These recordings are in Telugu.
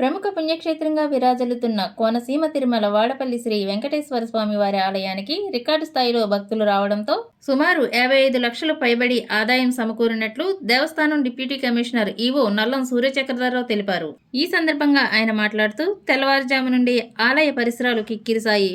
ప్రముఖ పుణ్యక్షేత్రంగా విరాజిల్లుతున్న కోనసీమ తిరుమల వాడపల్లి శ్రీ వెంకటేశ్వర స్వామి వారి ఆలయానికి రికార్డు స్థాయిలో భక్తులు రావడంతో సుమారు యాభై ఐదు లక్షలు పైబడి ఆదాయం సమకూరినట్లు దేవస్థానం deputy commissioner EO Nallam Suryachakradhararao తెలిపారు. ఈ సందర్భంగా ఆయన మాట్లాడుతూ తెల్లవారుజాము నుండి ఆలయ పరిసరాలు కిక్కిరిసాయి.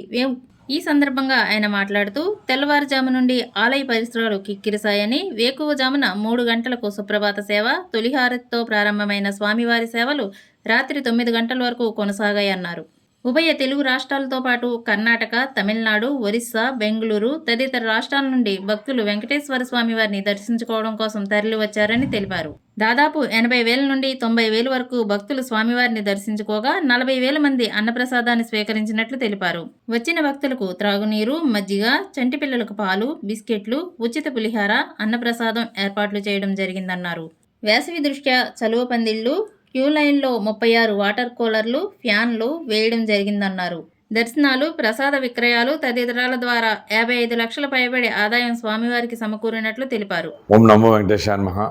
ఈ సందర్భంగా ఆయన మాట్లాడుతూ తెల్లవారుజాము నుండి ఆలయ పరిసరాలు కిక్కిరిసాయని వేకువజామున మూడు గంటలకు సుప్రభాత సేవ తొలిహారతితో ప్రారంభమైన స్వామివారి సేవలు రాత్రి తొమ్మిది గంటల వరకు కొనసాగాయన్నారు. ఉభయ తెలుగు రాష్ట్రాలతో పాటు కర్ణాటక తమిళనాడు ఒరిస్సా బెంగళూరు తదితర రాష్ట్రాల నుండి భక్తులు వెంకటేశ్వర స్వామి వారిని దర్శించుకోవడం కోసం తరలి వచ్చారని తెలిపారు. దాదాపు ఎనభై వేల నుండి తొంభై వేల వరకు భక్తులు స్వామివారిని దర్శించుకోగా నలభై వేల మంది అన్నప్రసాదాన్ని స్వీకరించినట్లు తెలిపారు. వచ్చిన భక్తులకు త్రాగునీరు మజ్జిగ చంటి పిల్లలకు పాలు బిస్కెట్లు ఉచిత పులిహార అన్నప్రసాదం ఏర్పాట్లు చేయడం జరిగిందన్నారు. వేసవి దృష్ట్యా చలువ పందిళ్ళు క్యూ లైన్లో ముప్పై ఆరు వాటర్ కూలర్లు ఫ్యాన్లు వేయడం జరిగిందన్నారు. దర్శనాలు ప్రసాద విక్రయాలు తదితరాల ద్వారా యాభై ఐదు లక్షల పైబడి ఆదాయం స్వామివారికి సమకూరినట్లు తెలిపారు. ఓం నమో వెంకటేశాన్ మహా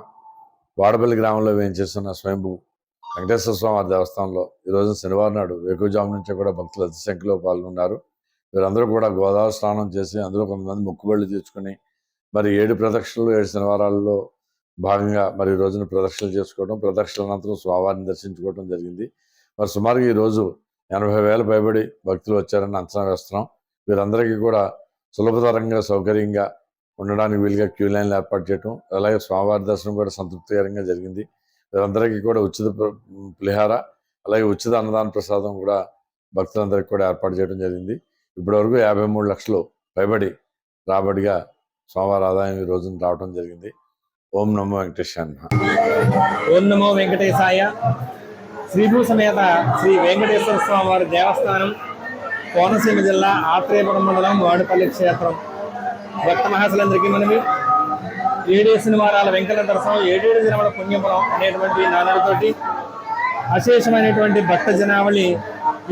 వాడపల్లి గ్రామంలో వేయించేస్తున్న స్వయంభూ వెంకటేశ్వర స్వామి దేవస్థానంలో ఈరోజు శనివారం నాడు వేకుజాము నుంచి కూడా భక్తులు అతి సంఖ్యలో పాల్గొన్నారు. వీరందరూ కూడా గోదావరి స్నానం చేసి అందులో కొంతమంది మొక్కుబళ్ళు తీర్చుకుని మరి ఏడు ప్రదక్షిణలు ఏడు శనివారాల్లో భాగంగా మరి ఈ రోజున ప్రదక్షిణలు చేసుకోవడం ప్రదక్షిణల అనంతరం స్వామివారిని దర్శించుకోవడం జరిగింది. మరి సుమారుగా ఈరోజు ఎనభై వేల పైబడి భక్తులు వచ్చారని అంచనా వేస్తున్నాం. వీరందరికీ కూడా సులభతరంగా సౌకర్యంగా ఉండడానికి వీలుగా క్యూ లైన్లు ఏర్పాటు చేయటం అలాగే స్వామివారి దర్శనం కూడా సంతృప్తికరంగా జరిగింది. వీరందరికీ కూడా ఉచిత పులిహార అలాగే ఉచిత అన్నదాన ప్రసాదం కూడా భక్తులందరికీ కూడా ఏర్పాటు చేయడం జరిగింది. ఇప్పటివరకు యాభై మూడు లక్షలు పైబడి రాబడిగా స్వామివారి ఆదాయం ఈ రోజున రావడం జరిగింది. ఓం నమో వెంకటేశాన్ ఓం నమో వెంకటేశాయ. శ్రీభూ సమేత శ్రీ వెంకటేశ్వర స్వామి వారి దేవస్థానం కోనసీమ జిల్లా ఆత్రేయపురం మండలం వాడుపల్లి క్షేత్రం. భక్త మహాశులందరికీ మనవి. ఏడే శనివారాల వెంకట దర్శనం ఏడేడు దినముల పుణ్యపురం అనేటువంటి నానాలతోటి అశేషమైనటువంటి భక్త జనావళి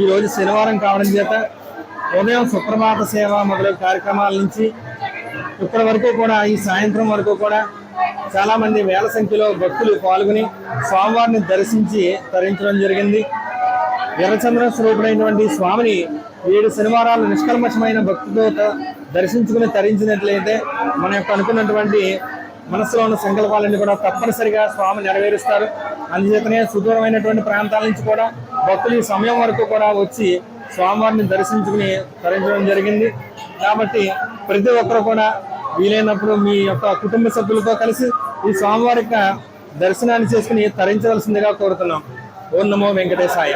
ఈరోజు శనివారం కావడం చేత ఉదయం సుప్రభాత సేవ మొదలైన కార్యక్రమాల నుంచి ఇప్పటి వరకు కూడా ఈ సాయంత్రం వరకు కూడా చాలా మంది వేల సంఖ్యలో భక్తులు పాల్గొని స్వామివారిని దర్శించి తరించడం జరిగింది. ఎర్రచంద్ర స్వరూపుడైనటువంటి స్వామిని ఏడు శనివారాలు నిష్కల్మషమైన భక్తితో దర్శించుకుని తరించినట్లయితే మన యొక్క అనుకున్నటువంటి మనసులో ఉన్న సంకల్పాలన్నీ కూడా తప్పనిసరిగా స్వామి నెరవేరుస్తారు. అందుచేతనే సుదూరమైనటువంటి ప్రాంతాల నుంచి కూడా భక్తులు ఈ సమయం వరకు కూడా వచ్చి స్వామివారిని దర్శించుకుని తరించడం జరిగింది. కాబట్టి ప్రతి ఒక్కరు కూడా వీలైనప్పుడు మీ యొక్క కుటుంబ సభ్యులతో కలిసి ఈ స్వామివారి దర్శనాన్ని చేసుకుని తరించవలసిందిగా కోరుతున్నాం. ఓం నమో వెంకటేశాయ.